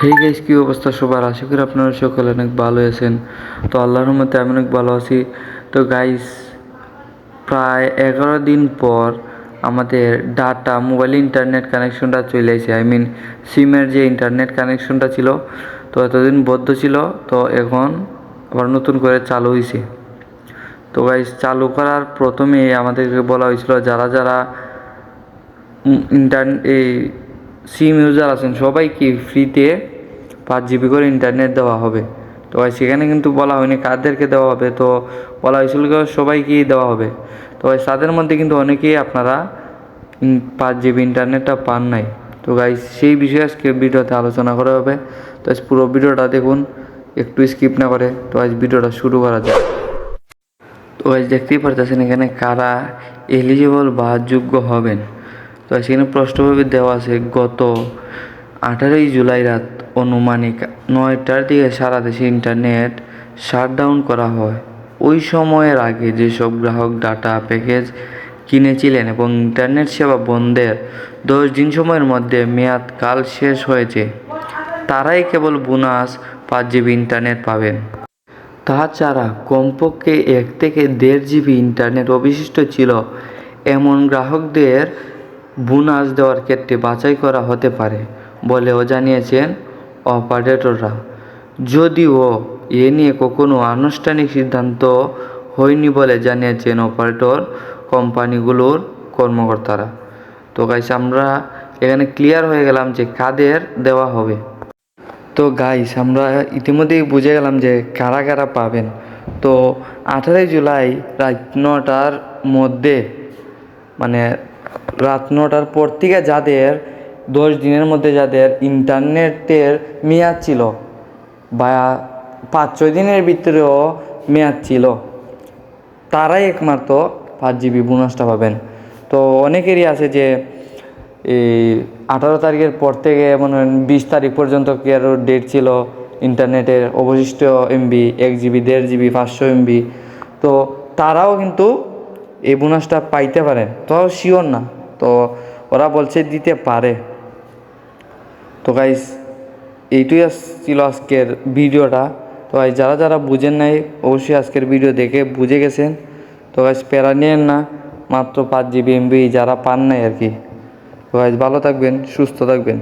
Hey guys কী অবস্থা সবার? আশা করি আপনারা সকলে অনেক ভালো আছেন। তো আল্লাহর মতে আমি অনেক ভালো আছি। তো গাইস প্রায় এগারো দিন পর আমাদের ডাটা মোবাইল ইন্টারনেট কানেকশনটা চলে আসে। আই মিন সিমের যে ইন্টারনেট কানেকশনটা ছিল, তো এতদিন বদ্ধ ছিল, তো এখন আবার নতুন করে চালু হয়েছে তো গাইস চালু করার প্রথমে আমাদেরকে বলা হয়েছিল যারা যারা ইন্টারনেট এই সিম ইউজার আছেন, সবাইকে ফ্রিতে পাঁচ জিবি করে ইন্টারনেট দেওয়া হবে। তো সেখানে কিন্তু বলা হয়নি কাদেরকে দেওয়া হবে, তো বলা হয়েছিল সবাইকেই দেওয়া হবে। তো তাদের মধ্যে কিন্তু অনেকেই আপনারা পাঁচ জিবি ইন্টারনেটটা পান নাই। তো গাই সেই বিষয়ে আজকে ভিডিওতে আলোচনা করা হবে। তো আজ পুরো ভিডিওটা দেখুন, একটু স্কিপ না করে, তো আজ ভিডিওটা শুরু করা যায় তো আজ দেখতেই পারতেছেন এখানে কারা এলিজিবল বা যোগ্য হবেন। তো সেখানে প্রশ্নভাবে দেওয়া আছে, গত আঠারোই জুলাই রাত অনুমানিক নয়টার দিকে সারা দেশে ইন্টারনেট শাটডাউন করা হয়। ওই সময়ের আগে যেসব গ্রাহক ডাটা প্যাকেজ কিনেছিলেন এবং ইন্টারনেট সেবা বন্ধের দশ দিন সময়ের মধ্যে মেয়াদ কাল শেষ হয়েছে, তারাই কেবল বোনাস পাঁচ জিবি ইন্টারনেট পাবেন। তাছাড়া কমপক্ষে এক থেকে দেড় জিবি ইন্টারনেট অবশিষ্ট ছিল। এমন গ্রাহকদের বোনাস দেওয়ার ক্ষেত্রে বাছাই করা হতে পারে বলেও জানিয়েছেন অপারেটররা। যদিও এ নিয়ে কখনো আনুষ্ঠানিক সিদ্ধান্ত হয়নি বলে জানিয়েছেন অপারেটর কোম্পানিগুলোর কর্মকর্তারা। তো গাইস আমরা এখানে ক্লিয়ার হয়ে গেলাম যে কাদের দেওয়া হবে। তো গাইস আমরা ইতিমধ্যেই বুঝে গেলাম যে কারা কারা পাবেন। তো আঠারোই জুলাই রাত নটার মধ্যে মানে রাত নটার পর থেকে যাদের দশ দিনের মধ্যে যাদের ইন্টারনেটের মেয়াদ ছিল বা পাঁচ, ছয় দিনের ভিতরেও মেয়াদ ছিল, তারাই একমাত্র পাঁচ জিবি বোনাসটা পাবেন। তো অনেকেরই আছে যে এই আঠারো তারিখের পর থেকে মনে হয় বিশ তারিখ পর্যন্ত কি আরও ডেট ছিল ইন্টারনেটের অবশিষ্ট এমবি এক জিবি দেড় জিবি পাঁচশো এমবি তো তারাও কিন্তু এই বোনাসটা পাইতে পারেন তো শিওর না। তো ওরা বলছে দিতে পারে। তো গাইস এইটুই ছিল আজকের ভিডিওটা। তো গাইস যারা যারা বুঝেন নাই, অবশ্যই আজকের ভিডিও দেখে বুঝে গেছেন। তো গাইস প্যারা নিয়েন না। মাত্র পাঁচ জিবি এমবি যারা পান নাই আর কি। তো গাইস ভালো থাকবেন, সুস্থ থাকবেন।